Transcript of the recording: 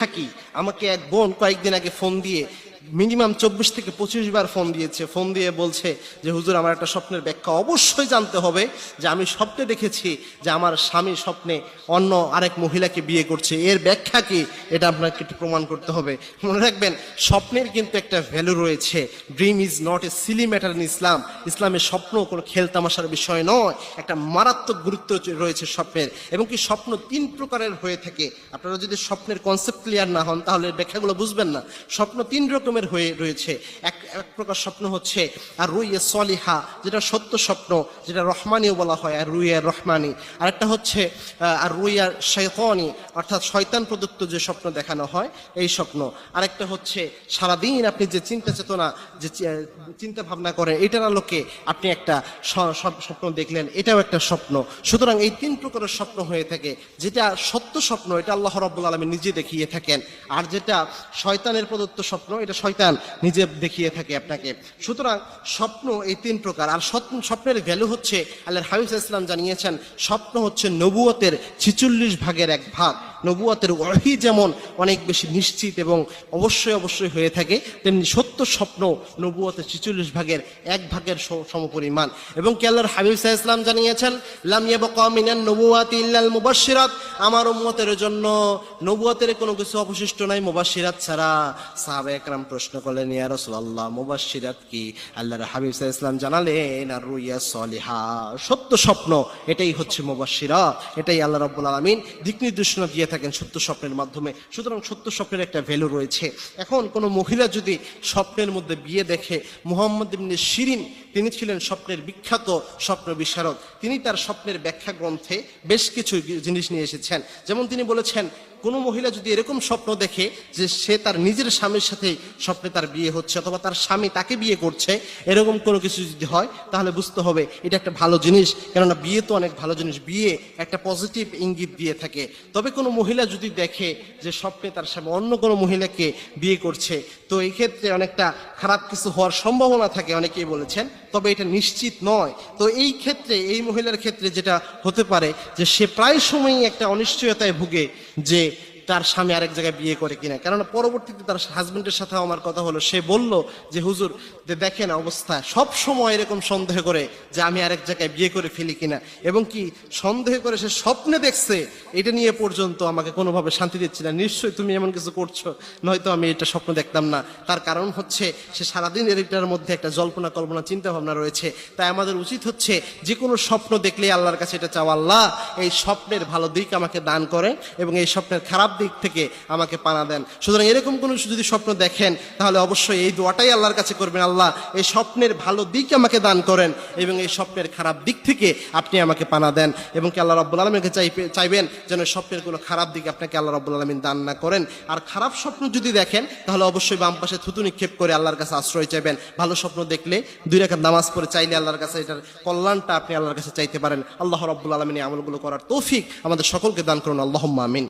থাকি। আমাকে এক বোন কয়েকদিন আগে ফোন দিয়ে মিনিমাম চব্বিশ থেকে পঁচিশ বার ফোন দিয়েছে। ফোন দিয়ে বলছে যে, হুজুর, আমার একটা স্বপ্নের ব্যাখ্যা অবশ্যই জানতে হবে যে, আমি স্বপ্নে দেখেছি যে, আমার স্বামী স্বপ্নে অন্য আরেক মহিলাকে বিয়ে করছে। এর ব্যাখ্যা কি? এটা আপনাকে একটু প্রমাণ করতে হবে। মনে রাখবেন, স্বপ্নের কিন্তু একটা ভ্যালু রয়েছে। Dream is not a silly matter in Islam ইসলামের স্বপ্ন কোনো খেলতামাশার বিষয় নয়। একটা মারাত্মক গুরুত্ব রয়েছে স্বপ্নের। এবং কি স্বপ্ন তিন প্রকারের হয়ে থাকে। আপনারা যদি স্বপ্নের কনসেপ্ট ক্লিয়ার না হন, তাহলে ব্যাখ্যাগুলো বুঝবেন না। স্বপ্ন তিন রকমের হয়ে রয়েছে। এক এক প্রকার স্বপ্ন হচ্ছে আর রুইয়ে সলিহা যেটা সত্য স্বপ্ন যেটা রহমানিও বলা হয় আর রুইয়া রহমানি আরেকটা হচ্ছে আহ, আর রুইয়া শৈতানি অর্থাৎ শয়তান প্রদত্ত যে স্বপ্ন দেখানো হয় এই স্বপ্ন। আরেকটা হচ্ছে সারাদিন আপনি যে চিন্তা চেতনা যে চিন্তা ভাবনা করেন এটার আলোকে আপনি একটা স্বপ্ন দেখলেন এটাও একটা স্বপ্ন। সুতরাং এই তিন প্রকারের স্বপ্ন হয়ে থাকে যেটা সত্য স্বপ্ন এটা আল্লাহ রব্বুল আলমী নিজে দেখিয়ে থাকেন। আর যেটা শয়তানের প্রদত্ত স্বপ্ন এটা শয়তান নিজে দেখিয়ে থাকে আপনাকে। সুতরাং স্বপ্ন এই তিন প্রকার। আর স্বপ্ন স্বপ্নের ভ্যালু হচ্ছে আল্লাহ হাবিজ ইসলাম জানিয়েছেন, স্বপ্ন হচ্ছে নবুয়তের ছিচল্লিশ ভাগের এক ভাগ। নবুয়তের ওয়াহি যেমন অনেক বেশি নিশ্চিত এবং অবশ্যই অবশ্যই হয়ে থাকে, তেমনি সত্য স্বপ্ন নবুয়তের ছিচল্লিশ ভাগের এক ভাগের সমপরিমাণ। এবং কি হাবিব সাহা ইসলাম জানিয়েছেন, লাম ইয়াবকা মিনান নবুয়াতি ইল্লাল মুবাশশিরাত আমার উম্মতের জন্য নবুয়তের কোনো কিছু অবশিষ্ট নাই, মুবাশশিরাত ছাড়া সাহাবা একরাম প্রশ্ন করলেন, ইয়া রাসূলুল্লাহ, মুবাশশিরাত কি? আল্লাহর হাবিব সাহা ইসলাম জানালেন, আর রুইয়া সলিহা সত্য স্বপ্ন, এটাই হচ্ছে মুবাশশিরা এটাই আল্লাহ রাব্বুল আলামিন দিক নির্দেশনা দিয়ে থাকেন সত্য স্বপ্নের মাধ্যমে। সুতরাং সত্য স্বপ্নের একটা ভ্যালু রয়েছে। এখন কোনো মহিলা যদি স্বপ্নের মধ্যে বিয়ে দেখে, মোহাম্মদ ইবনে শিরিন, তিনি ছিলেন স্বপ্নের বিখ্যাত স্বপ্ন বিশারদ। তিনি তার স্বপ্নের ব্যাখ্যা গ্রন্থে বেশ কিছু জিনিস নিয়ে এসেছেন। যেমন তিনি বলেছেন কোনো মহিলা যদি এরকম স্বপ্ন দেখে যে সে তার নিজের স্বামীর সাথে স্বপ্নে তার বিয়ে হচ্ছে অথবা তার স্বামী তাকে বিয়ে করছে, এরকম কোনো কিছু যদি হয়, তাহলে বুঝতে হবে এটা একটা ভালো জিনিস। কেননা বিয়ে তো অনেক ভালো জিনিস। বিয়ে একটা পজিটিভ ইঙ্গিত দিয়ে থাকে। তবে কোনো মহিলা যদি দেখে যে স্বপ্নে তার স্বামী অন্য কোনো মহিলাকে বিয়ে করছে, তো এই ক্ষেত্রে অনেকটা খারাপ কিছু হওয়ার সম্ভাবনা থাকে, অনেকেই বলেছেন। তবে এটা নিশ্চিত নয়। তো এই ক্ষেত্রে, এই মহিলার ক্ষেত্রে যেটা হতে পারে যে সে প্রায় সময়ই একটা অনিশ্চয়তায় ভুগে যে তার স্বামী আরেক জায়গায় বিয়ে করে কিনা। কেননা পরবর্তীতে তার হাজবেন্ডের সাথে আমার কথা হলো, সে বলল যে, হুজুর যে দেখেন অবস্থা। সব সময় এরকম সন্দেহ করে যে, আমি আরেক জায়গায় বিয়ে করে ফেলি কিনা। এবং কি, সন্দেহ করে সে স্বপ্নে দেখছে, এটা নিয়ে পর্যন্ত আমাকে কোনোভাবে শান্তি দিচ্ছে না। নিশ্চয়ই তুমি এমন কিছু করছ, নয়তো আমি এটা স্বপ্ন দেখতাম না। তার কারণ হচ্ছে, সে সারাদিন এটার মধ্যে একটা জল্পনা, কল্পনা চিন্তা ভাবনা রয়েছে। তাই আমাদের উচিত হচ্ছে যে কোনো স্বপ্ন দেখলে আল্লাহর কাছে এটা চাওয়া, আল্লাহ, এই স্বপ্নের ভালো দিক আমাকে দান করে এবং এই স্বপ্নের খারাপ দিক থেকে আমাকে পানা দেন। সুতরাং এরকম কোনো যদি স্বপ্ন দেখেন, তাহলে অবশ্যই এই দোয়াটাই আল্লাহর কাছে করবেন, আল্লাহ এই স্বপ্নের ভালো দিক আমাকে দান করেন এবং এই স্বপ্নের খারাপ দিক থেকে আপনি আমাকে পানা দেন এবং কি আল্লাহ রব্বুল আলমীকে চাইবে, চাইবেন যেন স্বপ্নের কোনো খারাপ দিক আপনাকে আল্লাহ রব্বুল আলমিন দান না করেন। আর খারাপ স্বপ্ন যদি দেখেন, তাহলে অবশ্যই বাম পাশে থুতু নিক্ষেপ করে আল্লাহর কাছে আশ্রয় চাইবেন। ভালো স্বপ্ন দেখলে দুই রেখা নামাজ পড়ে চাইলে আল্লাহর কাছে এটার কল্যাণটা আপনি আল্লাহর কাছে চাইতে পারেন। আল্লাহ রব্বুল আলমিন আমলগুলো করার তৌফিক আমাদের সকলকে দান করুন। আল্লাহ আমিন।